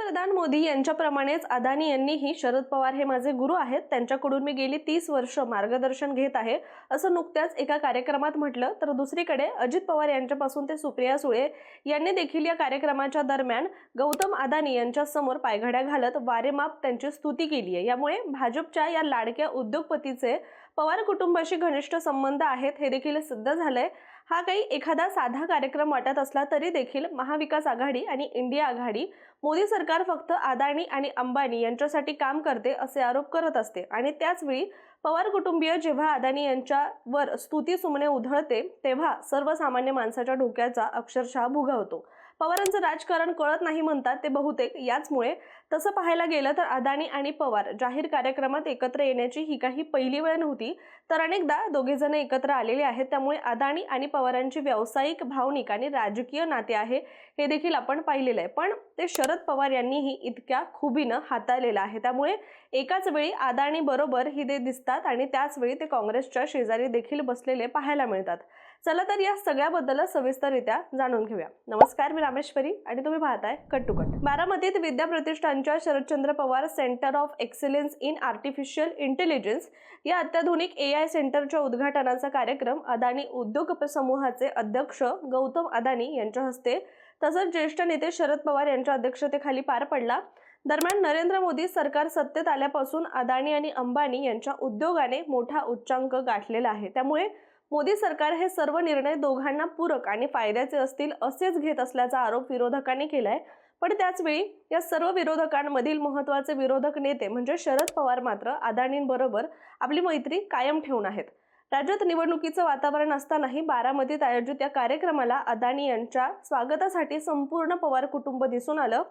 पंतप्रधान मोदी यांच्याप्रमाणेच अदानी यांनीही शरद पवार हे माझे गुरु आहेत. त्यांच्याकडून मी गेली तीस वर्ष मार्गदर्शन घेत आहे. असं नुकत्याच एका कार्यक्रमात म्हटलं. तर दुसरीकडे अजित पवार यांच्यापासून ते सुप्रिया सुळे यांनी देखील या कार्यक्रमाच्या दरम्यान गौतम अदानी यांच्यासमोर पायघड्या घालत वारेमाप त्यांची स्तुती केली आहे. यामुळे भाजपच्या या लाडक्या उद्योगपतीचे पवार कुटुंबाशी घनिष्ठ संबंध आहेत हे देखील सिद्ध झालंय. हा काही एखादा साधा कार्यक्रम वाटत असला तरी देखील महाविकास आघाडी आणि इंडिया आघाडी मोदी सरकार फक्त अदानी आणि अंबानी यांच्यासाठी काम करते असे आरोप करत असते. आणि त्याचवेळी पवार कुटुंबीय जेव्हा अदानी यांच्यावर स्तुती सुमने उधळते तेव्हा सर्वसामान्य माणसाच्या डोक्याचा अक्षरशः भुगा होतो. पवारांचं राजकारण कळत नाही म्हणतात ते बहुतेक. याचमुळे तसं पाहायला गेलं तर अदानी आणि पवार जाहीर कार्यक्रमात एकत्र येण्याची ही काही पहिली वेळ नव्हती तर अनेकदा दोघेजण एकत्र आलेले आहेत. त्यामुळे अदानी आणि पवारांची व्यावसायिक भावनिक आणि राजकीय नाते आहे हे देखील आपण पाहिलेलं आहे. पण ते शरद पवार यांनीही इतक्या खुबीनं हाताळलेलं आहे. त्यामुळे एकाच वेळी अदानी बरोबर ही ते दिसतात आणि त्याच वेळी ते काँग्रेसच्या शेजारी देखील बसलेले पाहायला मिळतात. चला तर या सगळ्याबद्दल सविस्तररित्या जाणून घेऊया. नमस्कार मी रामेश्वरी आणि तुम्ही पाहताय कट टू कट. बारामतीत विद्या प्रतिष्ठानच्या Sharadchandra Pawar centre of excellence in artificial intelligence या अत्याधुनिक ए आय सेंटरच्या उद्घाटनाचा कार्यक्रम अदानी उद्योग समूहाचे अध्यक्ष गौतम अदानी यांच्या हस्ते तसंच ज्येष्ठ नेते शरद पवार यांच्या अध्यक्षतेखाली पार पडला. दरम्यान नरेंद्र मोदी सरकार सत्तेत आल्यापासून अदानी आणि अंबानी यांच्या उद्योगाने मोठा उच्चांक गाठलेला आहे. त्यामुळे मोदी सरकार हे सर्व निर्णय दोघांना पूरक आणि फायद्याचे असतील असेच घेत असल्याचा आरोप विरोधकांनी केलाय. पण त्याचवेळी या सर्व विरोधकांमधील महत्त्वाचे विरोधक नेते म्हणजे शरद पवार मात्र अदानींबरोबर आपली मैत्री कायम ठेवून आहेत. राज्यात निवडणुकीचं वातावरण असतानाही बारामतीत आयोजित या कार्यक्रमाला अदानी यांच्या स्वागतासाठी संपूर्ण पवार कुटुंब दिसून आलं.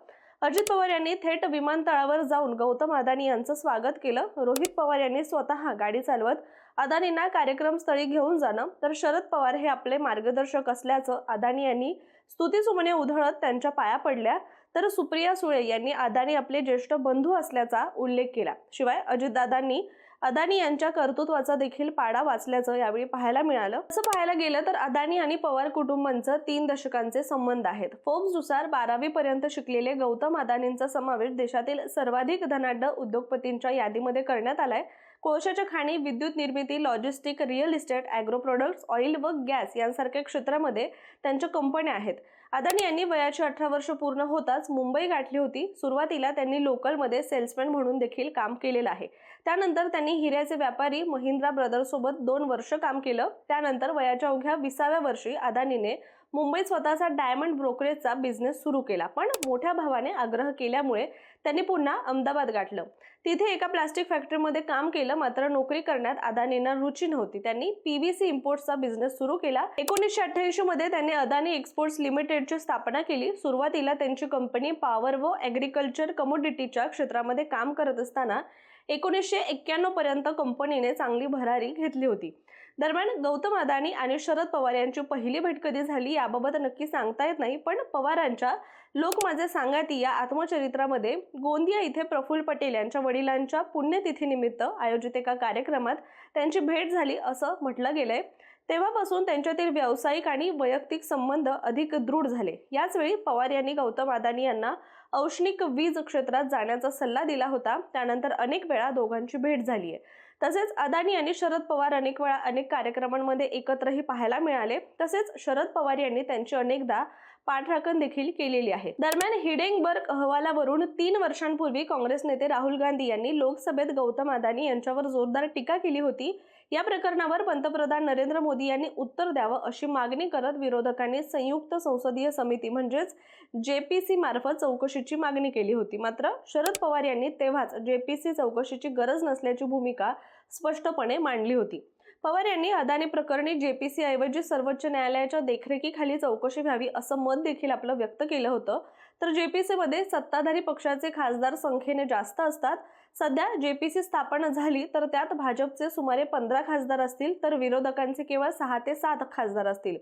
अजित पवार यांनी थेट विमानतळावर जाऊन गौतम अदानी यांचं स्वागत केलं. रोहित पवार यांनी स्वतः गाडी चालवत अदानींना कार्यक्रमस्थळी घेऊन जाणं. तर शरद पवार हे आपले मार्गदर्शक असल्याचं अदानी यांनी स्तुतीसुमने उधळत त्यांच्या पाया पडल्या. तर सुप्रिया सुळे यांनी अदानी आपले ज्येष्ठ बंधू असल्याचा उल्लेख केला. शिवाय अजितदादांनी अदानी यांच्या कर्तृत्वाचा देखील पाडा वाचल्याचं यावेळी पाहायला मिळालं. असं पाहायला गेलं तर अदानी आणि पवार कुटुंबांचं तीन दशकांचे संबंध आहेत. फोर्ब्सनुसार बारावी पर्यंत शिकलेले गौतम अदानींचा समावेश देशातील सर्वाधिक धनाढ्य उद्योगपतींच्या यादीमध्ये करण्यात आलाय. कोळशाच्या खाणी विद्युत निर्मिती logistic real estate agro products oil व गॅस यांसारख्या क्षेत्रामध्ये त्यांच्या कंपन्या आहेत. अदानी यांनी वयाची अठरा वर्ष पूर्ण होताच मुंबई गाठली होती. सुरुवातीला त्यांनी लोकलमध्ये सेल्समॅन म्हणून देखील काम केलेलं आहे. त्यानंतर त्यांनी हिऱ्याचे व्यापारी महिंद्रा ब्रदर्ससोबत दोन वर्ष काम केलं. त्यानंतर वयाच्या अवघ्या विसाव्या वर्षी अदानीने मुंबईत स्वतःचा डायमंड ब्रोकरेजचा बिझनेस सुरू केला. पण मोठ्या भावाने आग्रह केल्यामुळे त्यांनी पुन्हा अहमदाबाद गाठलं. तिथे एका प्लास्टिक फॅक्टरीमध्ये काम केलं मात्र नोकरी करण्यात अदानींना रुची नव्हती. त्यांनी पीव्हीसी इम्पोर्ट्सचा बिझनेस सुरू केला. एकोणीसशे अठ्ठ्याऐंशी मध्ये त्यांनी अदानी एक्सपोर्ट्स लिमिटेडची स्थापना केली. सुरुवातीला त्यांची कंपनी पॉवर व ॲग्रिकल्चर कमोडिटीच्या क्षेत्रामध्ये काम करत असताना एकोणीसशे एक्क्याण्णव पर्यंत कंपनीने चांगली भरारी घेतली होती. दरम्यान गौतम अदानी आणि शरद पवार यांची पहिली भेट कधी झाली याबाबत नक्की सांगता येत नाही पण पवारांच्या लोक माझे सांगाती या आत्मचरित्रामध्ये गोंदिया इथे प्रफुल्ल पटेल यांच्या वडिलांच्या पुण्यतिथीनिमित्त आयोजित एका कार्यक्रमात त्यांची भेट झाली असं म्हटलं गेलंय. तेव्हापासून त्यांच्यातील व्यावसायिक आणि वैयक्तिक संबंध अधिक दृढ झाले. याचवेळी पवार यांनी गौतम अदानी यांना औष्णिक वीज क्षेत्रात जाण्याचा सल्ला दिला होता. त्यानंतर अनेक वेळा दोघांची भेट झाली आहे तसेच अदानी आणि शरद पवार अनेक वेळा अनेक कार्यक्रमांमध्ये एकत्रही पाहायला मिळाले. तसेच शरद पवार यांनी त्यांची अनेकदा पाठराखण देखील केलेली आहे. दरम्यान हिडेंगबर्ग अहवालावरून तीन वर्षांपूर्वी काँग्रेस नेते राहुल गांधी यांनी लोकसभेत गौतम अदानी यांच्यावर जोरदार टीका केली होती. या प्रकरणावर पंतप्रधान नरेंद्र मोदी यांनी उत्तर द्यावं अशी मागणी करत विरोधकांनी संयुक्त संसदीय समिती म्हणजेच जेपीसी मार्फत चौकशीची मागणी केली होती. मात्र शरद पवार यांनी तेव्हाच जेपीसी चौकशीची गरज नसल्याची भूमिका स्पष्टपणे मांडली होती. पवार यांनी अदानी प्रकरणी जेपीसी ऐवजी सर्वोच्च न्यायालयाच्या देखरेखीखाली चौकशी व्हावी असं मत देखील आपलं व्यक्त केलं होतं. तर जेपीसीमध्ये सत्ताधारी पक्षाचे खासदार संख्येने जास्त असतात. सध्या जेपीसी स्थापन झाली तर त्यात भाजपचे सुमारे पंधरा खासदार असतील तर विरोधकांचे केवळ सहा ते सात खासदार असतील.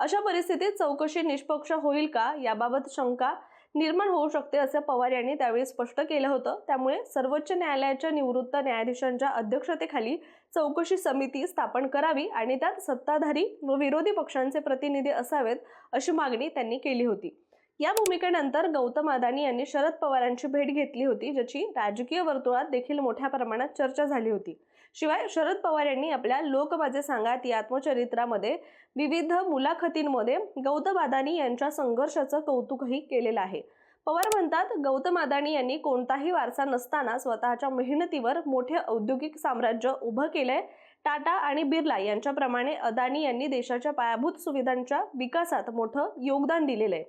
अशा परिस्थितीत चौकशी निष्पक्ष होईल का? याबाबत शंका निर्माण होऊ शकते असं पवार यांनी त्यावेळी स्पष्ट केलं होतं. त्यामुळे सर्वोच्च न्यायालयाच्या निवृत्त न्यायाधीशांच्या अध्यक्षतेखाली चौकशी समिती स्थापन करावी आणि त्यात सत्ताधारी व विरोधी पक्षांचे प्रतिनिधी असावेत अशी मागणी त्यांनी केली होती. या भूमिकेनंतर गौतम अदानी यांनी शरद पवारांची भेट घेतली होती ज्याची राजकीय वर्तुळात देखील मोठ्या प्रमाणात चर्चा झाली होती. शिवाय शरद पवार यांनी आपल्या लोक माझे सांगात या आत्मचरित्रामध्ये विविध मुलाखतींमध्ये गौतम अदानी यांच्या संघर्षाचं कौतुकही केलेलं आहे. पवार म्हणतात गौतम अदानी यांनी कोणताही वारसा नसताना स्वतःच्या मेहनतीवर मोठे औद्योगिक साम्राज्य उभं केलंय. टाटा आणि बिर्ला यांच्याप्रमाणे अदानी यांनी देशाच्या पायाभूत सुविधांच्या विकासात मोठं योगदान दिलेलं आहे.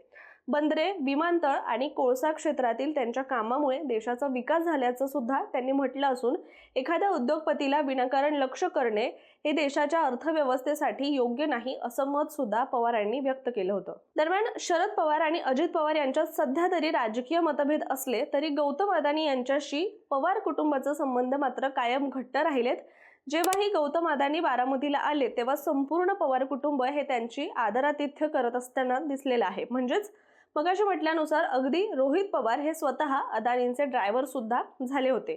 बंदरे विमानतळ आणि कोळसा क्षेत्रातील त्यांच्या कामामुळे देशाचा विकास झाल्याचं सुद्धा त्यांनी म्हटलं असून एखाद्या उद्योगपतीला विनाकारण लक्ष करणे हे देशाच्या अर्थव्यवस्थेसाठी योग्य नाही असं मत सुद्धा पवार यांनी व्यक्त केलं होतं. दरम्यान शरद पवार आणि अजित पवार यांच्यात सध्या तरी राजकीय मतभेद असले तरी गौतम अदानी यांच्याशी पवार कुटुंबाचा संबंध मात्र कायम घट्ट राहिलेत. जेव्हाही गौतम अदानी बारामतीला आले तेव्हा संपूर्ण पवार कुटुंब हे त्यांची आदरातिथ्य करत असताना दिसलेलं आहे. म्हणजेच मगाशी म्हटल्यानुसार अगदी रोहित पवार हे स्वतः अदानींचे ड्रायव्हर सुद्धा झाले होते.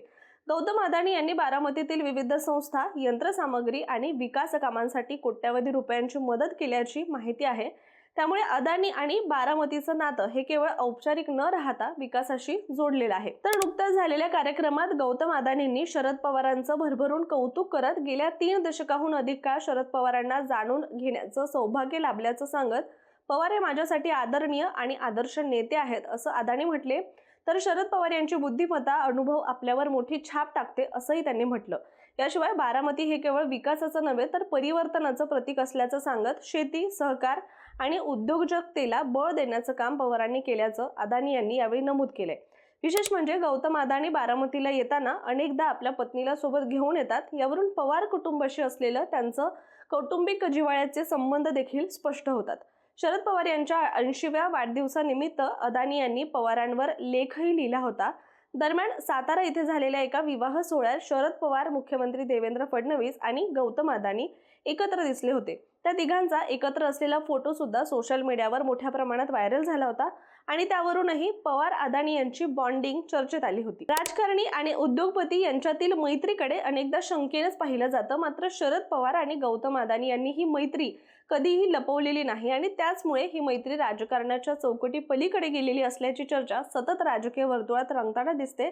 गौतम अदानी यांनी बारामतीतील विविध संस्था यंत्रसामग्री आणि विकास कामांसाठी कोट्यावधी रुपयांची मदत केल्याची माहिती आहे. त्यामुळे अदानी आणि बारामतीचं नातं हे केवळ औपचारिक न राहता विकासाशी जोडलेलं आहे. तर नुकत्याच झालेल्या कार्यक्रमात गौतम अदानींनी शरद पवारांचं भरभरून कौतुक करत गेल्या तीन दशकाहून अधिक काळ शरद पवारांना जाणून घेण्याचं सौभाग्य लाभल्याचं सांगत पवार हे माझ्यासाठी आदरणीय आणि आदर्श नेते आहेत असं अदानी म्हटले. तर शरद पवार यांची बुद्धिमत्ता अनुभव आपल्यावर मोठी छाप टाकते असंही त्यांनी म्हटलं. याशिवाय बारामती हे केवळ विकासाचं नव्हे तर परिवर्तनाचं प्रतीक असल्याचं सांगत शेती सहकार आणि उद्योजकतेला बळ देण्याचं काम पवारांनी केल्याचं अदानी यांनी यावेळी नमूद केलंय. विशेष म्हणजे गौतम अदानी बारामतीला येताना अनेकदा आपल्या पत्नीला सोबत घेऊन येतात. यावरून पवार कुटुंबाशी असलेलं त्यांचं कौटुंबिक जिव्हाळ्याचे संबंध देखील स्पष्ट होतात. शरद पवार यांच्या ऐंशीव्या वाढदिवसानिमित्त अदानी यांनी पवारांवर लेखही लिहिला होता. दरम्यान सातारा इथे झालेल्या एका विवाह सोहळ्यात शरद पवार मुख्यमंत्री देवेंद्र फडणवीस आणि गौतम अदानी एकत्र दिसले होते. त्या तिघांचा एकत्र असलेला फोटो सुद्धा सोशल मीडियावर मोठ्या प्रमाणात व्हायरल झाला होता आणि त्यावरूनही पवार अदानी यांची बॉन्डिंग चर्चेत आली होती. राजकारणी आणि उद्योगपती यांच्यातील मैत्रीकडे अनेकदा शंकेनेच पाहिलं जातं. मात्र शरद पवार आणि गौतम अदानी यांनी ही मैत्री कधीही लपवलेली नाही आणि त्याचमुळे ही मैत्री राजकारणाच्या चौकटी पलीकडे गेलेली असल्याची चर्चा सतत राजकीय वर्तुळात रंगताना दिसते.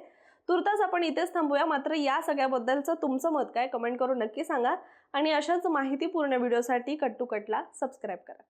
तुर्तास आपण इथेच थांबूया. मात्र या सगळ्याबद्दलचं तुमचं मत काय? कमेंट करून नक्की सांगा. आणि अशाच माहितीपूर्ण व्हिडिओसाठी कट टू कटला सबस्क्राईब करा.